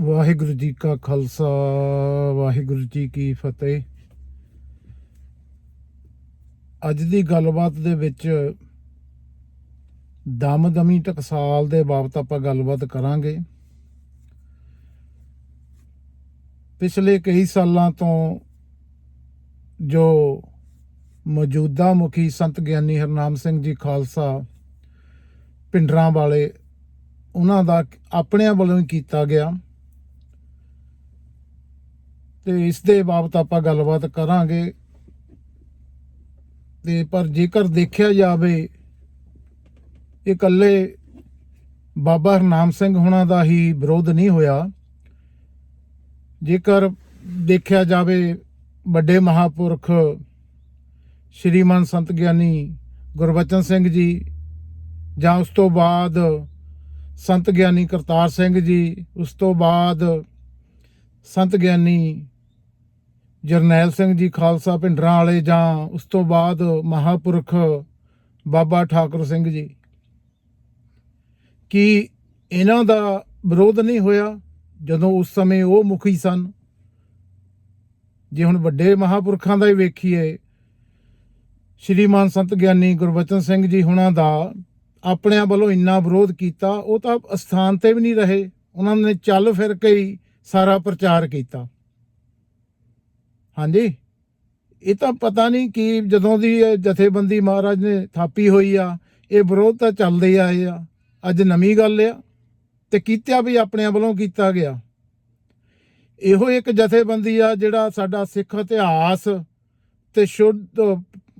ਵਾਹਿਗੁਰੂ ਜੀ ਕਾ ਖਾਲਸਾ, ਵਾਹਿਗੁਰੂ ਜੀ ਕੀ ਫਤਿਹ। ਅੱਜ ਦੀ ਗੱਲਬਾਤ ਦੇ ਵਿੱਚ ਦਮਦਮੀ ਟਕਸਾਲ ਦੇ ਬਾਬਤ ਆਪਾਂ ਗੱਲਬਾਤ ਕਰਾਂਗੇ। ਪਿਛਲੇ ਕਈ ਸਾਲਾਂ ਤੋਂ ਜੋ ਮੌਜੂਦਾ ਮੁਖੀ ਸੰਤ ਗਿਆਨੀ ਹਰਨਾਮ ਸਿੰਘ ਜੀ ਖਾਲਸਾ ਪਿੰਡਰਾਂ ਵਾਲੇ, ਉਹਨਾਂ ਦਾ ਆਪਣਿਆਂ ਵੱਲੋਂ ਹੀ ਕੀਤਾ ਗਿਆ। ਤੇ ਇਸ ਦੇ ਬਾਬਤ ਆਪਾਂ ਗੱਲਬਾਤ ਕਰਾਂਗੇ। ਤੇ ਪਰ ਜੇਕਰ ਦੇਖਿਆ ਜਾਵੇ, ਇਹ ਇਕੱਲੇ ਬਾਬਾ ਹਰਨਾਮ ਸਿੰਘ ਹੁਣਾਂ ਦਾ ਹੀ ਵਿਰੋਧ ਨਹੀਂ ਹੋਇਆ। ਜੇਕਰ ਦੇਖਿਆ ਜਾਵੇ, ਵੱਡੇ ਮਹਾਪੁਰਖ ਸ਼੍ਰੀਮਾਨ ਸੰਤ ਗਿਆਨੀ ਗੁਰਬਚਨ ਸਿੰਘ ਜੀ, ਜਾਂ ਉਸ ਤੋਂ ਬਾਅਦ ਸੰਤ ਗਿਆਨੀ ਕਰਤਾਰ ਸਿੰਘ ਜੀ, ਉਸ ਤੋਂ ਬਾਅਦ ਸੰਤ ਗਿਆਨੀ ਜਰਨੈਲ ਸਿੰਘ ਜੀ ਖਾਲਸਾ ਭਿੰਡਰਾਂ ਵਾਲੇ ਜਾਂ ਉਸ ਤੋਂ ਬਾਅਦ ਮਹਾਪੁਰਖ ਬਾਬਾ ਠਾਕੁਰ ਸਿੰਘ ਜੀ। ਕਿ ਇਹਨਾਂ ਦਾ ਵਿਰੋਧ ਨਹੀਂ ਹੋਇਆ ਜਦੋਂ ਉਸ ਸਮੇਂ ਉਹ ਮੁਖੀ ਸਨ? ਜੇ ਹੁਣ ਵੱਡੇ ਮਹਾਪੁਰਖਾਂ ਦਾ ਹੀ ਵੇਖੀਏ, ਸ਼੍ਰੀਮਾਨ ਸੰਤ ਗਿਆਨੀ ਗੁਰਬਚਨ ਸਿੰਘ ਜੀ ਹੁਣਾਂ ਦਾ ਆਪਣਿਆਂ ਵੱਲੋਂ ਇੰਨਾ ਵਿਰੋਧ ਕੀਤਾ, ਉਹ ਤਾਂ ਅਸਥਾਨ ਤੇ ਵੀ ਨਹੀਂ ਰਹੇ। ਉਹਨਾਂ ਨੇ ਚੱਲ ਫਿਰ ਕੇ ਹੀ ਸਾਰਾ ਪ੍ਰਚਾਰ ਕੀਤਾ। ਹਾਂਜੀ। ਇਹ ਤਾਂ ਪਤਾ ਨਹੀਂ ਕਿ ਜਦੋਂ ਦੀ ਇਹ ਜਥੇਬੰਦੀ ਮਹਾਰਾਜ ਨੇ ਥਾਪੀ ਹੋਈ ਆ, ਇਹ ਵਿਰੋਧ ਤਾਂ ਚੱਲਦੇ ਆਏ ਆ। ਅੱਜ ਨਵੀਂ ਗੱਲ ਆ ਤੇ ਕੀਤਾ ਵੀ ਆਪਣਿਆਂ ਵੱਲੋਂ ਕੀਤਾ ਗਿਆ। ਇਹੋ ਇੱਕ ਜਥੇਬੰਦੀ ਆ ਜਿਹੜਾ ਸਾਡਾ ਸਿੱਖ ਇਤਿਹਾਸ ਤੇ ਸ਼ੁੱਧ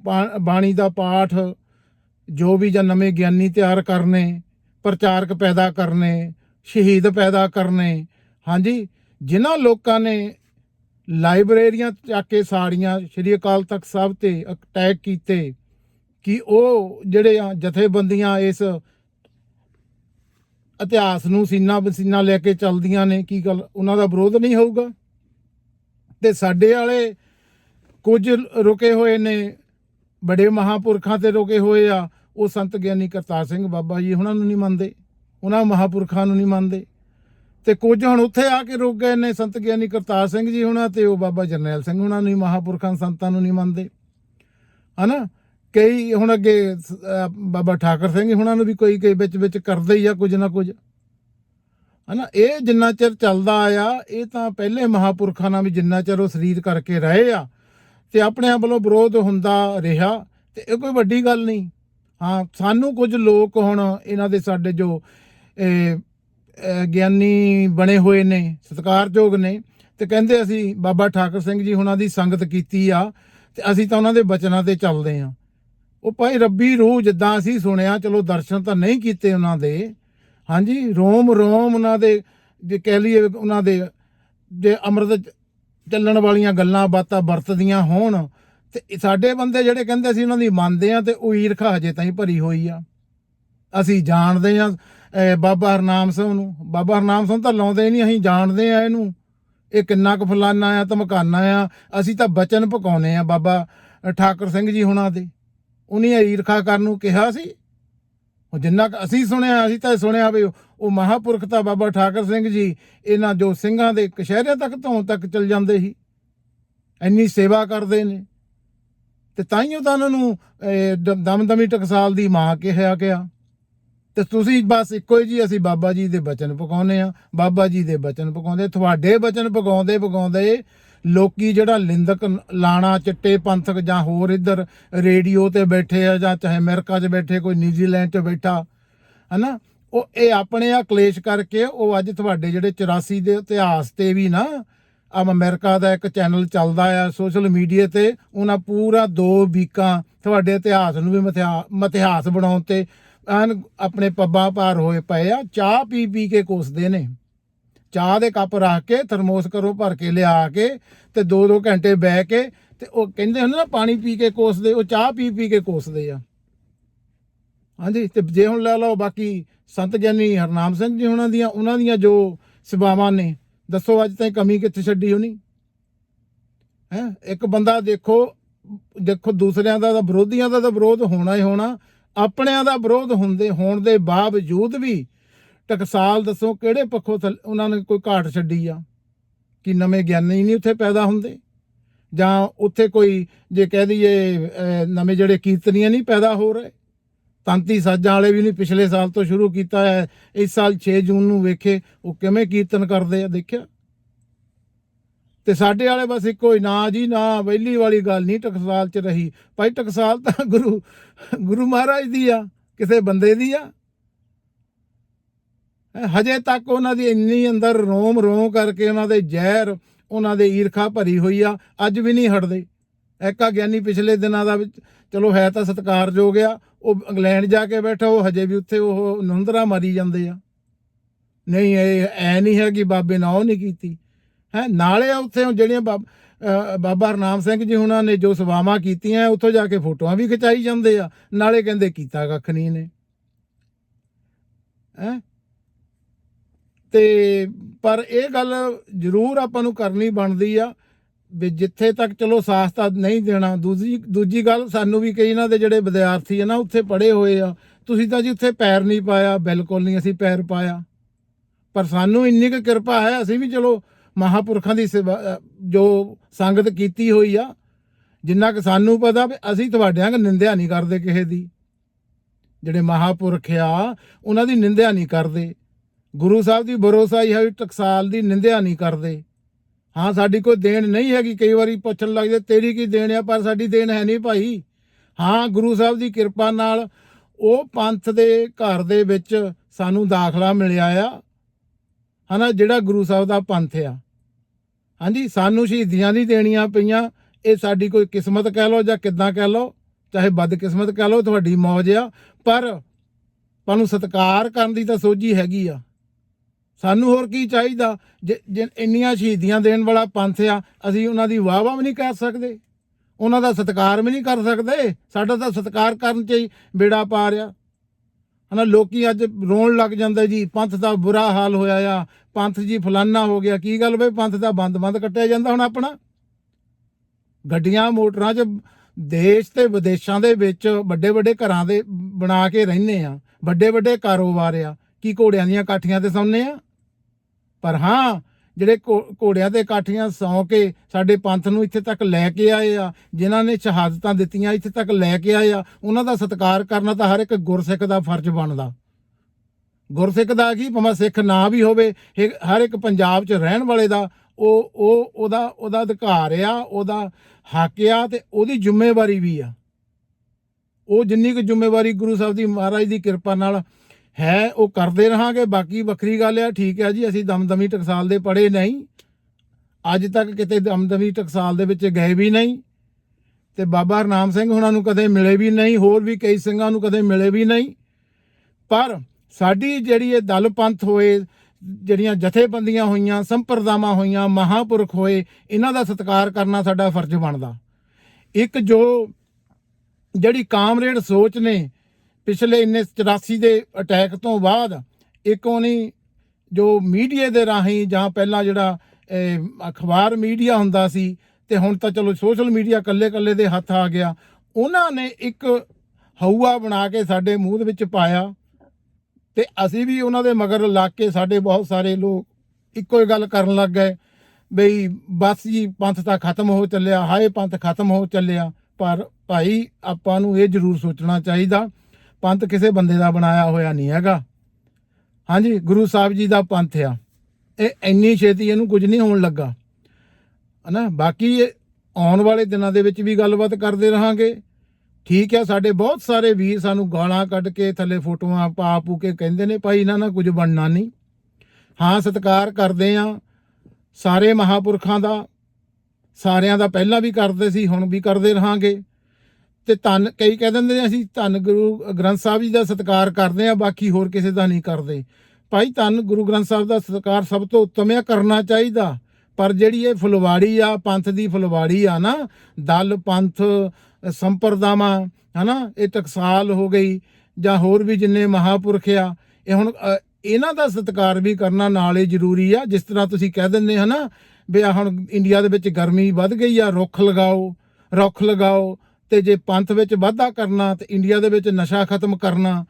ਬਾ- ਬਾਣੀ ਦਾ ਪਾਠ, ਜੋ ਵੀ ਜਾਂ ਨਵੇਂ ਗਿਆਨੀ ਤਿਆਰ ਕਰਨੇ, ਪ੍ਰਚਾਰਕ ਪੈਦਾ ਕਰਨੇ, ਸ਼ਹੀਦ ਪੈਦਾ ਕਰਨੇ, ਹਾਂਜੀ। ਜਿਨ੍ਹਾਂ ਲੋਕਾਂ ਨੇ ਲਾਇਬ੍ਰੇਰੀਆਂ ਚੱਕ ਕੇ ਸਾੜੀਆਂ, ਸ਼੍ਰੀ ਅਕਾਲ ਤਖਤ ਸਾਹਿਬ ਤੇ ਅਟੈਕ ਕੀਤੇ ਕਿ ਉਹ ਜਿਹੜੇ ਆ ਜਥੇਬੰਦੀਆਂ ਇਸ ਇਤਿਹਾਸ ਨੂੰ ਸੀਨਾ ਬਸੀਨਾ ਲੈ ਕੇ ਚੱਲਦੀਆਂ ਨੇ, ਕੀ ਗੱਲ, ਉਹਨਾਂ ਦਾ ਵਿਰੋਧ ਨਹੀਂ ਹੋਊਗਾ? ਤੇ ਸਾਡੇ ਵਾਲੇ ਕੁਝ ਰੁਕੇ ਹੋਏ ਨੇ, ਬੜੇ ਮਹਾਪੁਰਖਾਂ ਤੇ ਰੁਕੇ ਹੋਏ ਆ, ਉਹ ਸੰਤ ਗਿਆਨੀ ਕਰਤਾਰ ਸਿੰਘ ਬਾਬਾ ਜੀ, ਉਹਨਾਂ ਨੂੰ ਨਹੀਂ ਮੰਨਦੇ, ਉਹਨਾਂ ਮਹਾਪੁਰਖਾਂ ਨੂੰ ਨਹੀਂ ਮੰਨਦੇ। ਤੇ ਕੁਝ ਹੁਣ ਉੱਥੇ ਆ ਕੇ ਰੁਕ ਗਏ ਨੇ। ਸੰਤ ਗਿਆਨੀ ਕਰਤਾਰ ਸਿੰਘ ਜੀ ਹੁਣਾਂ ਤੇ ਉਹ ਬਾਬਾ ਜਰਨੈਲ ਸਿੰਘ ਹੁਣਾਂ ਨੂੰ ਹੀ ਮਹਾਪੁਰਖਾਂ ਸੰਤਾਂ ਨੂੰ ਨਹੀਂ ਮੰਨਦੇ। ਹਨਾ? ਕਈ ਹੁਣ ਅੱਗੇ ਸ- ਬਾਬਾ ਠਾਕਰ ਸਿੰਘ ਹੁਣਾਂ ਨੂੰ ਵੀ ਕੋਈ ਕਈ ਵਿੱਚ ਵਿੱਚ ਕਰਦੇ ਹੀ ਆ ਕੁਝ ਨਾ ਕੁਝ। ਹਨਾ? ਇਹ ਜਿੰਨਾ ਚਿਰ ਚੱਲਦਾ ਆਇਆ ਇਹ ਤਾਂ ਪਹਿਲੇ ਮਹਾਪੁਰਖਾਂ ਨਾਲ ਵੀ ਜਿੰਨਾ ਚਿਰ ਉਹ ਸਰੀਰ ਕਰਕੇ ਰਹੇ ਆ ਤੇ ਆਪਣਿਆਂ ਵੱਲੋਂ ਵਿਰੋਧ ਹੁੰਦਾ ਰਿਹਾ ਤੇ ਇਹ ਕੋਈ ਵੱਡੀ ਗੱਲ ਨਹੀਂ। ਹਾਂ ਸਾਨੂੰ ਕੁਝ ਲੋਕ ਹੁਣ ਇਹਨਾਂ ਦੇ ਸਾਡੇ ਜੋ ਇਹ, ਗਿਆਨੀ ਬਣੇ ਹੋਏ ਨੇ, ਸਤਿਕਾਰਯੋਗ ਨੇ ਤੇ ਕਹਿੰਦੇ ਅਸੀਂ ਬਾਬਾ ਠਾਕਰ ਸਿੰਘ ਜੀ ਹੁਣਾਂ ਦੀ ਸੰਗਤ ਕੀਤੀ ਆ ਤੇ ਅਸੀਂ ਤਾਂ ਉਹਨਾਂ ਦੇ ਬਚਨਾਂ ਤੇ ਚੱਲਦੇ ਆ ਉਹ ਭਾਈ ਰੱਬੀ ਰੂਹ ਜਿੱਦਾਂ ਅਸੀਂ ਸੁਣਿਆ, ਚਲੋ ਦਰਸ਼ਨ ਤਾਂ ਨਹੀਂ ਕੀਤੇ ਉਹਨਾਂ ਦੇ। ਹਾਂਜੀ, ਰੋਮ ਰੋਮ ਉਹਨਾਂ ਦੇ, ਜੇ ਕਹਿ ਲਈਏ ਉਹਨਾਂ ਦੇ, ਜੇ ਅੰਮ੍ਰਿਤ ਚੱਲਣ ਵਾਲੀਆਂ ਗੱਲਾਂ ਬਾਤਾਂ ਵਰਤਦੀਆਂ ਹੋਣ, ਤੇ ਸਾਡੇ ਬੰਦੇ ਜਿਹੜੇ ਕਹਿੰਦੇ ਅਸੀਂ ਉਹਨਾਂ ਦੀ ਮੰਨਦੇ ਆ ਤੇ ਉਹ ਈਰਖਾ ਹਜੇ ਤਾਈਂ ਭਰੀ ਹੋਈ ਆ। ਅਸੀਂ ਜਾਣਦੇ ਆ ਬਾਬਾ ਹਰਨਾਮ ਸਿੰਘ ਨੂੰ। ਬਾਬਾ ਹਰਨਾਮ ਸਿੰਘ ਤਾਂ ਲਾਉਂਦੇ ਨਹੀਂ ਅਸੀਂ ਜਾਣਦੇ ਆ ਇਹਨੂੰ। ਇਹ ਕਿੰਨਾ ਕੁ ਫਲਾਨਾ ਆ ਧਮਕਾਨਾ ਆ। ਅਸੀਂ ਤਾਂ ਬਚਨ ਪਕਾਉਨੇ ਆ ਬਾਬਾ ਅ, ਠਾਕੁਰ ਸਿੰਘ ਜੀ ਹੁਣਾਂ ਦੇ। ਉਹਨੇ ਈਰਖਾ ਕਰਨ ਨੂੰ ਕਿਹਾ ਸੀ। ਉਹ ਜਿੰਨਾ ਕੁ ਅਸੀਂ ਸੁਣਿਆ ਅਸੀਂ ਤਾਂ ਇਹ ਸੁਣਿਆ ਵੀ ਉਹ ਮਹਾਪੁਰਖ ਤਾਂ ਬਾਬਾ ਠਾਕਰ ਸਿੰਘ ਜੀ ਇਹਨਾਂ ਜੋ ਸਿੰਘਾਂ ਦੇ ਕਸ਼ਹਿਰੇ ਤੱਕ ਧੌਣ ਤੱਕ ਚਲ ਜਾਂਦੇ ਸੀ। ਇੰਨੀ ਸੇਵਾ ਕਰਦੇ ਨੇ। ਤੇ ਉਹ ਤਾਂ ਉਹਨਾਂ ਨੂੰ ਇਹ, ਦਮਦਮੀ ਟਕਸਾਲ ਦੀ ਮਾਂ ਕਿਹਾ ਗਿਆ। ਤੇ ਤੁਸੀਂ ਬਸ ਇੱਕੋ ਹੀ ਜੀ, ਅਸੀਂ ਬਾਬਾ ਜੀ ਦੇ ਬਚਨ ਪਕਾਉਂਦੇ ਆ ਬਾਬਾ ਜੀ ਦੇ ਬਚਨ ਪਕਾਉਂਦੇ, ਤੁਹਾਡੇ ਬਚਨ ਪਕਾਉਂਦੇ ਪਕਾਉਂਦੇ ਲੋਕੀ ਜਿਹੜਾ ਲਿੰਦਕ ਲਾਣਾ, ਚਿੱਟੇ ਪੰਥਕ ਜਾਂ ਹੋਰ ਇੱਧਰ ਰੇਡੀਓ ਤੇ ਬੈਠੇ ਆ ਜਾਂ ਚਾਹੇ ਅਮਰੀਕਾ 'ਚ ਬੈਠੇ, ਕੋਈ ਨਿਊਜ਼ੀਲੈਂਡ 'ਚ ਬੈਠਾ, ਹਨਾ? ਉਹ ਇਹ ਆਪਣੇ ਆ ਕਲੇਸ਼ ਕਰਕੇ ਉਹ ਅੱਜ ਤੁਹਾਡੇ ਜਿਹੜੇ 84 ਦੇ ਇਤਿਹਾਸ ਤੇ ਵੀ ਨਾ ਆ ਅਮਰੀਕਾ ਦਾ ਇੱਕ ਚੈਨਲ ਚੱਲਦਾ ਆ ਸੋਸ਼ਲ ਮੀਡੀਆ ਤੇ, ਉਹਨਾਂ ਪੂਰਾ ਦੋ ਵੀਕਾਂ ਤੁਹਾਡੇ ਇਤਿਹਾਸ ਨੂੰ ਵੀ ਮਥਿਆ- ਮਤਿਹਾਸ ਬਣਾਉਣ ਤੇ ਐਨ ਆਪਣੇ ਪੱਬਾਂ ਭਾਰ ਹੋਏ ਪਏ ਆ, ਚਾਹ ਪੀ ਪੀ ਕੇ ਕੋਸਦੇ ਨੇ। ਚਾਹ ਦੇ ਕੱਪ ਰੱਖ ਕੇ ਥਰਮੋਸ ਕਰੋ ਭਰ ਕੇ ਲਿਆ ਕੇ ਤੇ 2-2 ਘੰਟੇ ਬਹਿ ਕੇ ਤੇ ਉਹ ਕਹਿੰਦੇ ਹੁੰਦੇ ਨਾ ਪਾਣੀ ਪੀ ਕੇ ਕੋਸਦੇ, ਉਹ ਚਾਹ ਪੀ ਪੀ ਕੇ ਕੋਸਦੇ ਆ। ਹਾਂਜੀ, ਤੇ ਜੇ ਹੁਣ ਲੈ ਲਓ ਬਾਕੀ ਸੰਤ ਗਿਆਨੀ ਹਰਨਾਮ ਸਿੰਘ ਜੀ ਉਹਨਾਂ ਦੀਆਂ ਉਹਨਾਂ ਦੀਆਂ ਜੋ ਸੇਵਾਵਾਂ ਨੇ, ਦੱਸੋ ਅੱਜ ਤਾਈਂ ਕਮੀ ਕਿੱਥੇ ਛੱਡੀ ਹੋਣੀ? ਹੈ, ਇੱਕ ਬੰਦਾ ਦੇਖੋ ਦੇਖੋ ਦੂਸਰਿਆਂ ਦਾ ਤਾਂ ਵਿਰੋਧੀਆਂ ਦਾ ਤਾਂ ਵਿਰੋਧ ਹੋਣਾ ਹੀ ਹੋਣਾ ਆਪਣਿਆਂ ਦਾ ਵਿਰੋਧ ਹੁੰਦੇ ਹੋਣ ਦੇ ਬਾਵਜੂਦ ਵੀ ਟਕਸਾਲ ਦੱਸੋ ਕਿਹੜੇ ਪੱਖੋਂ ਥੱਲੇ, ਉਹਨਾਂ ਨੇ ਕੋਈ ਘਾਟ ਛੱਡੀ ਆ? ਕਿ ਨਵੇਂ ਗਿਆਨੀ ਨਹੀਂ ਉੱਥੇ ਪੈਦਾ ਹੁੰਦੇ? ਜਾਂ ਉੱਥੇ ਕੋਈ, ਜੇ ਕਹਿ ਦਈਏ ਨਵੇਂ ਜਿਹੜੇ ਕੀਰਤਨੀਆਂ ਨਹੀਂ ਪੈਦਾ ਹੋ ਰਹੇ? ਤੰਤੀ ਸਾਜਾਂ ਵਾਲੇ ਵੀ ਨਹੀਂ ਪਿਛਲੇ ਸਾਲ ਤੋਂ ਸ਼ੁਰੂ ਕੀਤਾ ਹੈ, ਇਸ ਸਾਲ 6 ਜੂਨ ਨੂੰ ਵੇਖੇ, ਉਹ ਕਿਵੇਂ ਕੀਰਤਨ ਕਰਦੇ ਆ, ਦੇਖਿਆ? ਤੇ ਸਾਡੇ ਵਾਲੇ ਬਸ ਇੱਕੋ ਹੀ, ਨਾ ਜੀ, ਨਾ, ਵੈਲੀ ਵਾਲੀ ਗੱਲ ਨਹੀਂ, ਟਕਸਾਲ ਚ ਰਹੀ। ਭਾਈ ਟਕਸਾਲ ਤਾਂ ਗੁਰੂ ਗੁਰੂ ਮਹਾਰਾਜ ਦੀ ਆ, ਕਿਸੇ ਬੰਦੇ ਦੀ ਆ। ਹਜੇ ਤੱਕ ਉਹਨਾਂ ਦੀ ਇੰਨੀ ਅੰਦਰ ਰੋਮ ਰੋਮ ਕਰਕੇ ਉਹਨਾਂ ਦੇ ਜ਼ਹਿਰ, ਉਹਨਾਂ ਦੇ ਈਰਖਾ ਭਰੀ ਹੋਈ ਆ, ਅੱਜ ਵੀ ਨਹੀਂ ਹਟਦੇ। ਐਕਾ ਗਿਆਨੀ ਪਿਛਲੇ ਦਿਨਾਂ ਦਾ ਚਲੋ ਹੈ ਤਾਂ ਸਤਿਕਾਰਯੋਗ ਆ, ਉਹ ਇੰਗਲੈਂਡ ਜਾ ਕੇ ਬੈਠਾ, ਉਹ ਹਜੇ ਵੀ ਉੱਥੇ ਉਹ ਨੁੰਦਰਾ ਮਾਰੀ ਜਾਂਦੇ ਆ। ਨਹੀਂ, ਇਹ ਐ ਨਹੀਂ ਹੈ ਕਿ ਬਾਬੇ ਨਾ ਉਹ ਨਹੀਂ ਕੀਤੀ। ਹੈ, ਨਾਲੇ ਉੱਥੇ ਜਿਹੜੀਆਂ ਬਾਬ- ਬਾਬਾ ਹਰਨਾਮ ਸਿੰਘ ਜੀ ਹੁਣਾਂ ਨੇ ਜੋ ਸੇਵਾਵਾਂ ਕੀਤੀਆਂ, ਉੱਥੋਂ ਜਾ ਕੇ ਫੋਟੋਆਂ ਵੀ ਖਿਚਾਈ ਜਾਂਦੇ ਆ, ਨਾਲੇ ਕਹਿੰਦੇ ਕੀਤਾ ਕੱਖ ਨਹੀਂ ਨੇ ਹੈ? ਤੇ ਪਰ ਇਹ ਗੱਲ ਜ਼ਰੂਰ ਆਪਾਂ ਨੂੰ ਕਰਨੀ ਬਣਦੀ ਆ, ਵੀ ਜਿੱਥੇ ਤੱਕ ਚਲੋ ਸਾਥ ਤਾਂ ਨਹੀਂ ਦੇਣਾ, ਦੂਜੀ ਦੂਜੀ ਗੱਲ ਸਾਨੂੰ ਵੀ ਕਈ ਇਹਨਾਂ ਦੇ ਜਿਹੜੇ ਵਿਦਿਆਰਥੀ ਆ ਨਾ, ਉੱਥੇ ਪੜ੍ਹੇ ਹੋਏ ਆ, ਤੁਸੀਂ ਤਾਂ ਜੀ ਉੱਥੇ ਪੈਰ ਨਹੀਂ ਪਾਇਆ, ਬਿਲਕੁਲ ਨਹੀਂ ਅਸੀਂ ਪੈਰ ਪਾਇਆ। ਪਰ ਸਾਨੂੰ ਇੰਨੀ ਕੁ ਕਿਰਪਾ ਹੈ, ਅਸੀਂ ਵੀ ਚਲੋ ਮਹਾਪੁਰਖਾਂ ਦੀ ਸੇਵਾ ਜੋ ਸੰਗਤ ਕੀਤੀ ਹੋਈ ਆ, ਜਿੰਨਾ ਕਿ ਸਾਨੂੰ ਪਤਾ ਵੀ ਅਸੀਂ ਤੁਹਾਡਿਆਂ ਕਿ ਨਿੰਦਿਆ ਨਹੀਂ ਕਰਦੇ ਕਿਸੇ ਦੀ। ਜਿਹੜੇ ਮਹਾਪੁਰਖ ਆ, ਉਹਨਾਂ ਦੀ ਨਿੰਦਿਆ ਨਹੀਂ ਕਰਦੇ। ਗੁਰੂ ਸਾਹਿਬ ਦੀ ਭਰੋਸਾ ਹੀ ਹੈ ਵੀ ਟਕਸਾਲ ਦੀ ਨਿੰਦਿਆ ਨਹੀਂ ਕਰਦੇ। ਹਾਂ, ਸਾਡੀ ਕੋਈ ਦੇਣ ਨਹੀਂ ਹੈਗੀ, ਕਈ ਵਾਰੀ ਪੁੱਛਣ ਲੱਗਦੇ ਤੇਰੀ ਕੀ ਦੇਣ ਆ, ਪਰ ਸਾਡੀ ਦੇਣ ਹੈ ਨਹੀਂ ਭਾਈ। ਹਾਂ, ਗੁਰੂ ਸਾਹਿਬ ਦੀ ਕਿਰਪਾ ਨਾਲ ਉਹ ਪੰਥ ਦੇ ਘਰ ਦੇ ਵਿੱਚ ਸਾਨੂੰ ਦਾਖਲਾ ਮਿਲਿਆ ਆ। ਹਨਾ, ਜਿਹੜਾ ਗੁਰੂ ਸਾਹਿਬ ਦਾ ਪੰਥ ਆ। ਹਾਂਜੀ, ਸਾਨੂੰ ਸ਼ਹੀਦੀਆਂ ਨਹੀਂ ਦੇਣੀਆਂ ਪਈਆਂ। ਇਹ ਸਾਡੀ ਕੋਈ ਕਿਸਮਤ ਕਹਿ ਲਓ ਜਾਂ ਕਿੱਦਾਂ ਕਹਿ ਲਓ, ਚਾਹੇ ਬਦਕਿਸਮਤ ਕਹਿ ਲਓ, ਤੁਹਾਡੀ ਮੌਜ ਆ, ਪਰ ਤੁਹਾਨੂੰ ਸਤਿਕਾਰ ਕਰਨ ਦੀ ਤਾਂ ਸੋਝੀ ਹੈਗੀ ਆ। ਸਾਨੂੰ ਹੋਰ ਕੀ ਚਾਹੀਦਾ? ਜੇ ਜੇ ਇੰਨੀਆਂ ਸ਼ਹੀਦੀਆਂ ਦੇਣ ਵਾਲਾ ਪੰਥ ਆ, ਅਸੀਂ ਉਹਨਾਂ ਦੀ ਵਾਹ ਵਾਹ ਵੀ ਨਹੀਂ ਕਰ ਸਕਦੇ। ਉਹਨਾਂ ਦਾ ਸਤਿਕਾਰ ਵੀ ਨਹੀਂ ਕਰ ਸਕਦੇ। ਸਾਡਾ ਤਾਂ ਸਤਿਕਾਰ ਕਰਨ 'ਚ ਹੀ ਬੇੜਾ ਪਾ ਰਿਹਾ। ਹਨਾ, ਲੋਕੀ ਅੱਜ ਰੋਣ ਲੱਗ ਜਾਂਦਾ ਜੀ, ਪੰਥ ਦਾ ਬੁਰਾ ਹਾਲ ਹੋਇਆ ਆ, ਪੰਥ ਜੀ ਫਲਾਨਾ ਹੋ ਗਿਆ, ਕੀ ਗੱਲ ਬਈ, ਪੰਥ ਦਾ ਬੰਦ ਬੰਦ ਕੱਟਿਆ ਜਾਂਦਾ ਹੁਣ ਆਪਣਾ? ਗੱਡੀਆਂ, ਮੋਟਰਾਂ 'ਚ ਦੇਸ਼ ਤੇ ਵਿਦੇਸ਼ਾਂ ਦੇ ਵਿੱਚ ਵੱਡੇ ਵੱਡੇ ਘਰਾਂ ਦੇ ਬਣਾ ਕੇ ਰਹਿੰਦੇ ਆ ਵੱਡੇ ਵੱਡੇ ਕਾਰੋਬਾਰ ਆ, ਕੀ ਘੋੜਿਆਂ ਦੀਆਂ ਕਾਠੀਆਂ ਤੇ ਸੌਂਦੇ ਆ? ਪਰ ਹਾਂ ਜਿਹੜੇ ਘੋ- ਘੋੜਿਆਂ ਤੇ ਕਾਠੀਆਂ ਸੌਂ ਕੇ ਸਾਡੇ ਪੰਥ ਨੂੰ ਇੱਥੇ ਤੱਕ ਲੈ ਕੇ ਆਏ ਆ, ਜਿਨ੍ਹਾਂ ਨੇ ਸ਼ਹਾਦਤਾਂ ਦਿੱਤੀਆਂ, ਇੱਥੇ ਤੱਕ ਲੈ ਕੇ ਆਏ ਆ, ਉਹਨਾਂ ਦਾ ਸਤਿਕਾਰ ਕਰਨਾ ਤਾਂ ਹਰ ਇੱਕ ਗੁਰਸਿੱਖ ਦਾ ਫਰਜ਼ ਬਣਦਾ। ਗੁਰਸਿੱਖ ਦਾ ਕੀ ਭਾਵੇਂ, ਸਿੱਖ ਨਾ ਵੀ ਹੋਵੇ ਹਰ ਇੱਕ ਪੰਜਾਬ 'ਚ ਰਹਿਣ ਵਾਲੇ ਦਾ, ਉਹ ਉਹ, ਉਹਦਾ ਉਹਦਾ ਅਧਿਕਾਰ ਆ, ਉਹਦਾ ਹੱਕ ਆ ਤੇ ਉਹਦੀ ਜ਼ਿੰਮੇਵਾਰੀ ਵੀ ਆ। ਉਹ ਜਿੰਨੀ ਕੁ ਜ਼ਿੰਮੇਵਾਰੀ ਗੁਰੂ ਸਾਹਿਬ ਦੀ ਮਹਾਰਾਜ ਦੀ ਕਿਰਪਾ ਨਾਲ ਹੈ, ਉਹ ਕਰਦੇ ਰਹਾਂਗੇ, ਬਾਕੀ ਵੱਖਰੀ ਗੱਲ ਆ, ਠੀਕ ਹੈ ਜੀ, ਅਸੀਂ ਦਮਦਮੀ ਟਕਸਾਲ ਦੇ ਪੜੇ ਨਹੀਂ। ਅੱਜ ਤੱਕ ਕਿਤੇ ਦਮਦਮੀ ਟਕਸਾਲ ਦੇ ਵਿੱਚ ਗਏ ਵੀ ਨਹੀਂ। ਤੇ ਬਾਬਾ ਹਰਨਾਮ ਸਿੰਘ ਹੁਣਾਂ ਨੂੰ ਕਦੇ ਮਿਲੇ ਵੀ ਨਹੀਂ, ਹੋਰ ਵੀ ਕਈ ਸਿੰਘਾਂ ਨੂੰ ਕਦੇ ਮਿਲੇ ਵੀ ਨਹੀਂ। ਪਰ ਸਾਡੀ ਜਿਹੜੀ ਇਹ ਦਲ ਪੰਥ ਹੋਏ, ਜਿਹੜੀਆਂ ਜਥੇਬੰਦੀਆਂ ਹੋਈਆਂ, ਸੰਪਰਦਾਵਾਂ ਹੋਈਆਂ, ਮਹਾਪੁਰਖ ਹੋਏ, ਇਹਨਾਂ ਦਾ ਸਤਿਕਾਰ ਕਰਨਾ ਸਾਡਾ ਫਰਜ਼ ਬਣਦਾ। ਇੱਕ ਜੋ ਜਿਹੜੀ ਕਾਮਰੇਡ ਸੋਚ ਨੇ ਪਿਛਲੇ 1984 ਦੇ ਅਟੈਕ ਤੋਂ ਬਾਅਦ ਇੱਕ ਉਹਨੀ ਜੋ ਮੀਡੀਆ ਦੇ ਰਾਹੀਂ ਜਾਂ ਪਹਿਲਾਂ ਜਿਹੜਾ ਅਖਬਾਰ ਮੀਡੀਆ ਹੁੰਦਾ ਸੀ ਤੇ ਹੁਣ ਤਾਂ ਚਲੋ ਸੋਸ਼ਲ ਮੀਡੀਆ ਕੱਲੇ ਕੱਲੇ ਦੇ ਹੱਥ ਆ ਗਿਆ, ਉਹਨਾਂ ਨੇ ਇੱਕ ਹਊਆ ਬਣਾ ਕੇ ਸਾਡੇ ਮੂੰਹ ਦੇ ਵਿੱਚ ਪਾਇਆ ਤੇ ਅਸੀਂ ਵੀ ਉਹਨਾਂ ਦੇ ਮਗਰ ਲੱਗ ਕੇ ਸਾਡੇ ਬਹੁਤ ਸਾਰੇ ਲੋਕ ਇੱਕੋ ਹੀ ਗੱਲ ਕਰਨ ਲੱਗ ਗਏ ਬਈ ਬਸ ਜੀ ਪੰਥ ਤਾਂ ਖਤਮ ਹੋ ਚੱਲਿਆ, ਹਾਏ ਪੰਥ ਖਤਮ ਹੋ ਚੱਲਿਆ, ਪਰ ਭਾਈ ਆਪਾਂ ਨੂੰ ਇਹ ਜ਼ਰੂਰ ਸੋਚਣਾ ਚਾਹੀਦਾ ਪੰਥ ਕਿਸੇ ਬੰਦੇ ਦਾ ਬਣਾਇਆ ਹੋਇਆ ਨਹੀਂ ਹੈਗਾ। ਹਾਂਜੀ, ਗੁਰੂ ਸਾਹਿਬ ਜੀ ਦਾ ਪੰਥ ਆ। ਇਹ ਇੰਨੀ ਛੇਤੀ ਇਹਨੂੰ ਕੁਝ ਨਹੀਂ ਹੋਣ ਲੱਗਾ। ਹਨਾ, ਬਾਕੀ ਆਉਣ ਵਾਲੇ ਦਿਨਾਂ ਦੇ ਵਿੱਚ ਵੀ ਗੱਲਬਾਤ ਕਰਦੇ ਰਹਾਂਗੇ। ਠੀਕ ਹੈ ਸਾਡੇ ਬਹੁਤ ਸਾਰੇ ਵੀਰ ਸਾਨੂੰ ਗਾਲਾਂ ਕੱਢ ਕੇ ਥੱਲੇ ਫੋਟੋਆਂ ਪਾ ਪੂ ਕੇ ਕਹਿੰਦੇ ਨੇ, ਭਾਈ ਇਹਨਾਂ ਨਾਲ ਕੁਝ ਬਣਨਾ ਨਹੀਂ। ਹਾਂ, ਸਤਿਕਾਰ ਕਰਦੇ ਆ। ਸਾਰੇ ਮਹਾਪੁਰਖਾਂ ਦਾ, ਸਾਰਿਆਂ ਦਾ ਪਹਿਲਾਂ ਵੀ ਕਰਦੇ ਸੀ, ਹੁਣ ਵੀ ਕਰਦੇ ਰਹਾਂਗੇ। ਤੇ ਧੰਨ, ਕਈ ਕਹਿ ਦਿੰਦੇ ਨੇ ਅਸੀਂ ਧੰਨ ਗੁਰੂ ਗ੍ਰੰਥ ਸਾਹਿਬ ਜੀ ਦਾ ਸਤਿਕਾਰ ਕਰਦੇ ਆ ਬਾਕੀ ਹੋਰ ਕਿਸੇ ਦਾ ਨਹੀਂ ਕਰਦੇ। ਭਾਈ, ਧੰਨ ਗੁਰੂ ਗ੍ਰੰਥ ਸਾਹਿਬ ਦਾ ਸਤਿਕਾਰ ਸਭ ਤੋਂ ਉੱਤਮ ਆ ਕਰਨਾ ਚਾਹੀਦਾ। ਪਰ ਜਿਹੜੀ ਇਹ ਫੁਲਵਾੜੀ ਆ, ਪੰਥ ਦੀ ਫੁਲਵਾੜੀ ਆ ਨਾ, ਦਲ, ਪੰਥ, ਸੰਪਰਦਾਵਾਂ, ਹਨਾ, ਇਹ ਟਕਸਾਲ ਹੋ ਗਈ, ਜਾਂ ਹੋਰ ਵੀ ਜਿੰਨੇ ਮਹਾਪੁਰਖ ਆ, ਇਹ ਹੁਣ ਇਹਨਾਂ ਦਾ ਸਤਿਕਾਰ ਵੀ ਕਰਨਾ ਨਾਲ ਹੀ ਜ਼ਰੂਰੀ ਆ। ਜਿਸ ਤਰ੍ਹਾਂ ਤੁਸੀਂ ਕਹਿ ਦਿੰਦੇ ਹਨਾ ਵੀ ਆਹ ਹੁਣ ਇੰਡੀਆ ਦੇ ਵਿੱਚ ਗਰਮੀ ਵੱਧ ਗਈ ਆ, ਰੁੱਖ ਲਗਾਓ ਰੁੱਖ ਲਗਾਓ ਤੇ ਜੇ ਪੰਥ ਵਿੱਚ ਵਾਧਾ ਕਰਨਾ ਤੇ ਇੰਡੀਆ ਦੇ ਵਿੱਚ ਨਸ਼ਾ ਖਤਮ ਕਰਨਾ,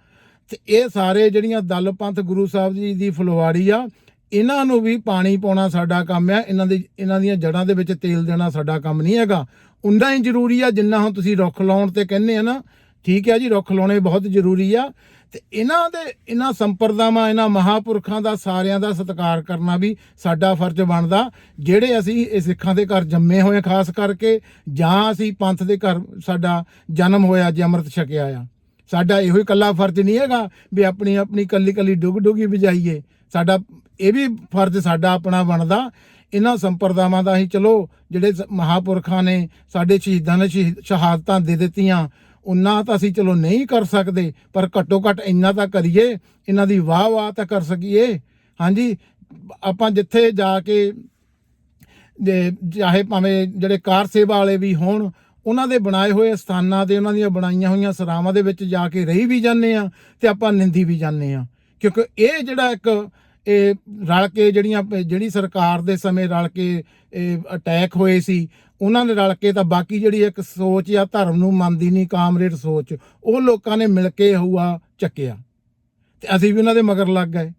ਤੇ ਇਹ ਸਾਰੇ ਜਿਹੜੀਆਂ ਦਲ ਪੰਥ ਗੁਰੂ ਸਾਹਿਬ ਜੀ ਦੀ ਫੁਲਵਾੜੀ ਆ, ਇਹਨਾਂ ਨੂੰ ਵੀ ਪਾਣੀ ਪਾਉਣਾ ਸਾਡਾ ਕੰਮ ਆ, ਇਹਨਾਂ ਦੇ, ਇਹਨਾਂ ਦੀਆਂ ਜੜ੍ਹਾਂ ਦੇ ਵਿੱਚ ਤੇਲ ਦੇਣਾ ਸਾਡਾ ਕੰਮ ਨਹੀਂ ਹੈਗਾ। ਉਨਾ ਹੀ ਜ਼ਰੂਰੀ ਆ ਜਿੰਨਾ ਹੁਣ ਤੁਸੀਂ ਰੁੱਖ ਲਾਉਣ ਤੇ ਕਹਿੰਦੇ ਆ ਨਾ ਠੀਕ ਹੈ ਜੀ, ਰੁੱਖ ਲਾਉਣੇ ਬਹੁਤ ਜ਼ਰੂਰੀ ਆ। ਤੇ ਇਹਨਾਂ ਦੇ, ਇਹਨਾਂ ਸੰਪਰਦਾਵਾਂ, ਇਹਨਾਂ ਮਹਾਪੁਰਖਾਂ ਦਾ, ਸਾਰਿਆਂ ਦਾ ਸਤਿਕਾਰ ਕਰਨਾ ਵੀ ਸਾਡਾ ਫਰਜ਼ ਬਣਦਾ। ਜਿਹੜੇ ਅਸੀਂ ਇਹ ਸਿੱਖਾਂ ਦੇ ਘਰ ਜੰਮੇ ਹੋਏ ਖਾਸ ਕਰਕੇ, ਜਾਂ ਅਸੀਂ ਪੰਥ ਦੇ ਘਰ ਸਾਡਾ ਜਨਮ ਹੋਇਆ ਜੇ, ਅੰਮ੍ਰਿਤ ਛਕਿਆ ਆ। ਸਾਡਾ ਇਹੋ ਹੀ ਇਕੱਲਾ ਫਰਜ਼ ਨਹੀਂ ਹੈਗਾ ਵੀ ਆਪਣੀ ਆਪਣੀ ਕੱਲੀ ਕੱਲੀ ਡੁੱਗ ਡੁੱਗੀ ਵਜਾਈਏ ਸਾਡਾ, ਇਹ ਵੀ ਫਰਜ਼ ਸਾਡਾ ਆਪਣਾ ਬਣਦਾ। ਇਹਨਾਂ ਸੰਪਰਦਾਵਾਂ ਦਾ ਹੀ ਚਲੋ, ਜਿਹੜੇ ਸ- ਮਹਾਪੁਰਖਾਂ ਨੇ ਸਾਡੇ ਸ਼ਹੀਦਾਂ ਨੇ ਸ਼ਹੀਦ- ਸ਼ਹਾਦਤਾਂ ਦੇ ਦਿੱਤੀਆਂ ਉਹਨਾਂ ਤਾਂ ਅਸੀਂ ਚਲੋ ਨਹੀਂ ਕਰ ਸਕਦੇ, ਪਰ ਘੱਟੋ ਘੱਟ ਇੰਨਾ ਤਾਂ ਕਰੀਏ, ਇਹਨਾਂ ਦੀ ਵਾਹ ਵਾਹ ਤਾਂ ਕਰ ਸਕੀਏ। ਹਾਂਜੀ, ਆਪਾਂ ਜਿੱਥੇ ਜਾ ਕੇ ਜੇ ਚਾਹੇ ਭਾਵੇਂ ਜਿਹੜੇ ਕਾਰ ਸੇਵਾ ਵਾਲੇ ਵੀ ਹੋਣ, ਉਹਨਾਂ ਦੇ ਬਣਾਏ ਹੋਏ ਸਥਾਨਾਂ ਤੇ ਉਹਨਾਂ ਦੀਆਂ ਬਣਾਈਆਂ ਹੋਈਆਂ ਸਰਾਵਾਂ ਦੇ ਵਿੱਚ ਜਾ ਕੇ ਰਹੀ ਵੀ ਜਾਂਦੇ ਆ ਤੇ ਆਪਾਂ ਨਿੰਦੀ ਵੀ ਜਾਂਦੇ ਆ ਕਿਉਂਕਿ ਇਹ ਜਿਹੜਾ ਇੱਕ ਇਹ ਰਲ ਕੇ ਜਿਹੜੀਆਂ, ਜਿਹੜੀ ਸਰਕਾਰ ਦੇ ਸਮੇਂ ਰਲ ਕੇ ਇਹ ਅਟੈਕ ਹੋਏ ਸੀ, ਉਹਨਾਂ ਨੇ ਰਲ ਕੇ ਤਾਂ ਬਾਕੀ ਜਿਹੜੀ ਇੱਕ ਸੋਚ ਜਾਂ ਧਰਮ ਨੂੰ ਮੰਨਦੀ ਨਹੀਂ, ਕਾਮਰੇਡ ਸੋਚ, ਉਹ ਲੋਕਾਂ ਨੇ ਮਿਲ ਕੇ ਹੂਆ ਚੱਕਿਆ। ਤੇ ਅਸੀਂ ਵੀ ਉਹਨਾਂ ਦੇ ਮਗਰ ਲੱਗ ਗਏ।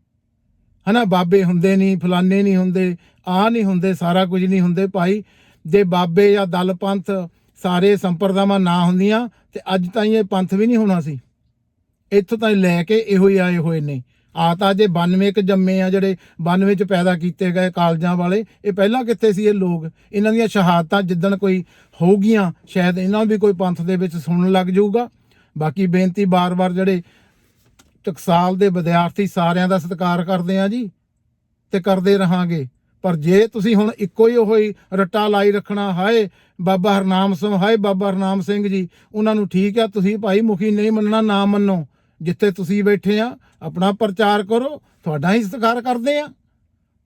ਹਨਾ, ਬਾਬੇ ਹੁੰਦੇ ਨਹੀਂ ਫਲਾਨੇ ਨਹੀਂ ਹੁੰਦੇ ਆ ਨਹੀਂ ਹੁੰਦੇ, ਸਾਰਾ ਕੁਝ ਨਹੀਂ ਹੁੰਦੇ ਭਾਈ। ਜੇ ਬਾਬੇ ਜਾਂ ਦਲ ਪੰਥ ਸਾਰੇ ਸੰਪਰਦਾਵਾਂ ਨਾ ਹੁੰਦੀਆਂ, ਤੇ ਅੱਜ ਤਾਈਂ ਇਹ ਪੰਥ ਵੀ ਨਹੀਂ ਹੋਣਾ ਸੀ। ਇੱਥੋਂ ਤਾਈਂ ਲੈ ਕੇ ਇਹੋ ਹੀ ਆਏ ਹੋਏ ਨੇ। ਆ ਤਾਂ ਜੇ 92 ਕ ਜੰਮੇ ਆ ਜਿਹੜੇ 92 ਚ ਪੈਦਾ ਕੀਤੇ ਗਏ ਕਾਲਜਾਂ ਵਾਲੇ, ਇਹ ਪਹਿਲਾਂ ਕਿੱਥੇ ਸੀ ਇਹ ਲੋਕ? ਇਹਨਾਂ ਦੀਆਂ ਸ਼ਹਾਦਤਾਂ ਜਿੱਦਣ ਕੋਈ ਹੋਊਗੀਆਂ, ਸ਼ਾਇਦ ਇਹਨਾਂ ਨੂੰ ਵੀ ਕੋਈ ਪੰਥ ਦੇ ਵਿੱਚ ਸੁਣਨ ਲੱਗ ਜਾਊਗਾ। ਬਾਕੀ ਬੇਨਤੀ ਬਾਰ-ਬਾਰ ਜਿਹੜੇ ਟਕਸਾਲ ਦੇ ਵਿਦਿਆਰਥੀ ਸਾਰਿਆਂ ਦਾ ਸਤਿਕਾਰ ਕਰਦੇ ਆ ਜੀ ਤੇ ਕਰਦੇ ਰਹਾਂਗੇ। ਪਰ ਜੇ ਤੁਸੀਂ ਹੁਣ ਇੱਕੋ ਹੀ ਉਹ ਹੀ ਰੱਟਾ ਲਾਈ ਰੱਖਣਾ, ਹਾਏ ਬਾਬਾ ਹਰਨਾਮ ਸਿੰਘ, ਹਾਏ ਬਾਬਾ ਹਰਨਾਮ ਸਿੰਘ ਜੀ, ਉਹਨਾਂ ਨੂੰ ਠੀਕ ਆ, ਤੁਸੀਂ ਭਾਈ ਮੁਖੀ ਨਹੀਂ ਮੰਨਣਾ, ਨਾ ਮੰਨੋ। ਜਿੱਥੇ ਤੁਸੀਂ ਬੈਠੇ ਆ, ਆਪਣਾ ਪ੍ਰਚਾਰ ਕਰੋ, ਤੁਹਾਡਾ ਹੀ ਸਤਿਕਾਰ ਕਰਦੇ ਆ।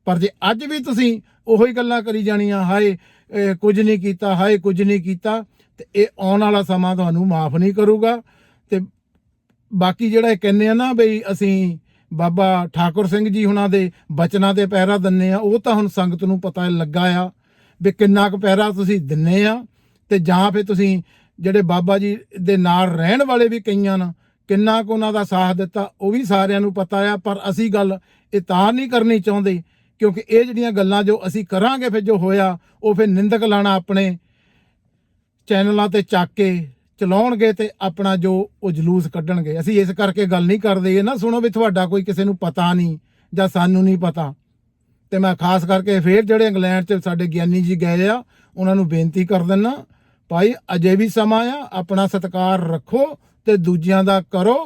ਪਰ ਜੇ ਅੱਜ ਵੀ ਤੁਸੀਂ ਉਹੀ ਗੱਲਾਂ ਕਰੀ ਜਾਣੀਆਂ, ਹਾਏ ਕੁਝ ਨਹੀਂ ਕੀਤਾ, ਹਾਏ, ਕੁਝ ਨਹੀਂ ਕੀਤਾ, ਤੇ ਇਹ ਆਉਣ ਵਾਲਾ ਸਮਾਂ ਤੁਹਾਨੂੰ ਮਾਫ ਨਹੀਂ ਕਰੂਗਾ। ਤੇ ਬਾਕੀ ਜਿਹੜਾ ਇਹ ਕਹਿੰਦੇ ਆ ਨਾ ਬਈ ਅਸੀਂ ਬਾਬਾ ਠਾਕੁਰ ਸਿੰਘ ਜੀ ਹੁਣਾਂ ਦੇ ਬਚਨਾਂ ਤੇ ਪਹਿਰਾ ਦਿੰਨੇ ਆ, ਉਹ ਤਾਂ ਹੁਣ ਸੰਗਤ ਨੂੰ ਪਤਾ ਲੱਗਾ ਆ ਵੀ ਕਿੰਨਾ ਕੁ ਪਹਿਰਾ ਤੁਸੀਂ ਦਿੰਨੇ ਆ। ਤੇ ਜਾਂ ਫਿਰ ਤੁਸੀਂ ਜਿਹੜੇ ਬਾਬਾ ਜੀ ਦੇ ਨਾਲ ਰਹਿਣ ਵਾਲੇ ਵੀ ਕਈਆਂ ਨਾ ਕਿੰਨਾ ਕੁ ਉਹਨਾਂ ਦਾ ਸਾਥ ਦਿੱਤਾ, ਉਹ ਵੀ ਸਾਰਿਆਂ ਨੂੰ ਪਤਾ ਆ, ਪਰ ਅਸੀਂ ਗੱਲ ਇਹ ਤਾਂ ਨਹੀਂ ਕਰਨੀ ਚਾਹੁੰਦੇ, ਕਿਉਂਕਿ ਇਹ ਜਿਹੜੀਆਂ ਗੱਲਾਂ ਜੋ ਅਸੀਂ ਕਰਾਂਗੇ ਫਿਰ ਜੋ ਹੋਇਆ, ਉਹ ਫਿਰ ਨਿੰਦਕ ਲਾਣਾ ਆਪਣੇ ਚੈਨਲਾਂ ਤੇ ਚੱਕ ਕੇ ਚਲਾਉਣਗੇ ਤੇ ਆਪਣਾ ਜੋ ਉਹ ਜਲੂਸ ਕੱਢਣਗੇ। ਅਸੀਂ ਇਸ ਕਰਕੇ ਗੱਲ ਨਹੀਂ ਕਰਦੇ, ਇਹ ਨਾ ਸੁਣੋ ਵੀ ਤੁਹਾਡਾ ਕੋਈ ਕਿਸੇ ਨੂੰ ਪਤਾ ਨਹੀਂ ਜਾਂ ਸਾਨੂੰ ਨਹੀਂ ਪਤਾ। ਤੇ ਮੈਂ ਖਾਸ ਕਰਕੇ ਫੇਰ ਜਿਹੜੇ ਇੰਗਲੈਂਡ 'ਚ ਸਾਡੇ ਗਿਆਨੀ ਜੀ ਗਏ ਆ, ਉਹਨਾਂ ਨੂੰ ਬੇਨਤੀ ਕਰ ਦਿੰਨਾ, ਭਾਈ ਅਜੇ ਵੀ ਸਮਾਂ ਆ, ਆਪਣਾ ਸਤਿਕਾਰ ਰੱਖੋ ਤੇ ਦੂਜਿਆਂ ਦਾ ਕਰੋ।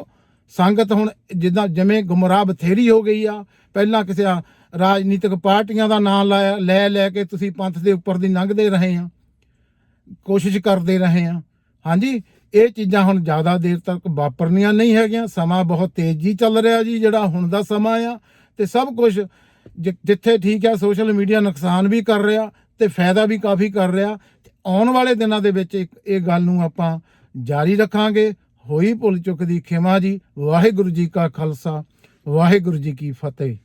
ਸੰਗਤ ਹੁਣ ਜਿੱਦਾਂ ਜਿਵੇਂ ਗੁੰਮਰਾਹ ਬਥੇਰੀ ਹੋ ਗਈ ਆ, ਪਹਿਲਾਂ ਕਿਸੇ ਰਾਜਨੀਤਿਕ ਪਾਰਟੀਆਂ ਦਾ ਨਾਮ ਲਾਇਆ ਲੈ ਲੈ ਕੇ ਤੁਸੀਂ ਪੰਥ ਦੇ ਉੱਪਰ ਦੀ ਲੰਘਦੇ ਰਹੇ ਆ, ਕੋਸ਼ਿਸ਼ ਕਰਦੇ ਰਹੇ ਆ। ਹਾਂਜੀ, ਇਹ ਚੀਜ਼ਾਂ ਹੁਣ ਜ਼ਿਆਦਾ ਦੇਰ ਤੱਕ ਵਾਪਰਨੀਆਂ ਨਹੀਂ ਹੈਗੀਆਂ। ਸਮਾਂ ਬਹੁਤ ਤੇਜ਼ੀ ਚੱਲ ਰਿਹਾ ਜੀ, ਜਿਹੜਾ ਹੁਣ ਦਾ ਸਮਾਂ ਆ। ਤੇ ਸਭ ਕੁਝ ਜਿੱਥੇ ਠੀਕ ਆ, ਸੋਸ਼ਲ ਮੀਡੀਆ ਨੁਕਸਾਨ ਵੀ ਕਰ ਰਿਹਾ ਤੇ ਫਾਇਦਾ ਵੀ ਕਾਫੀ ਕਰ ਰਿਹਾ। ਆਉਣ ਵਾਲੇ ਦਿਨਾਂ ਦੇ ਵਿੱਚ ਇੱਕ, ਇਹ ਗੱਲ ਨੂੰ ਆਪਾਂ ਜਾਰੀ ਰੱਖਾਂਗੇ। ਹੋਈ ਭੁੱਲ ਚੁੱਕ ਦੀ ਖਿਮਾ ਜੀ ਵਾਹਿਗੁਰੂ ਜੀ ਕਾ ਖਾਲਸਾ ਵਾਹਿਗੁਰੂ ਜੀ ਕੀ ਫਤਿਹ।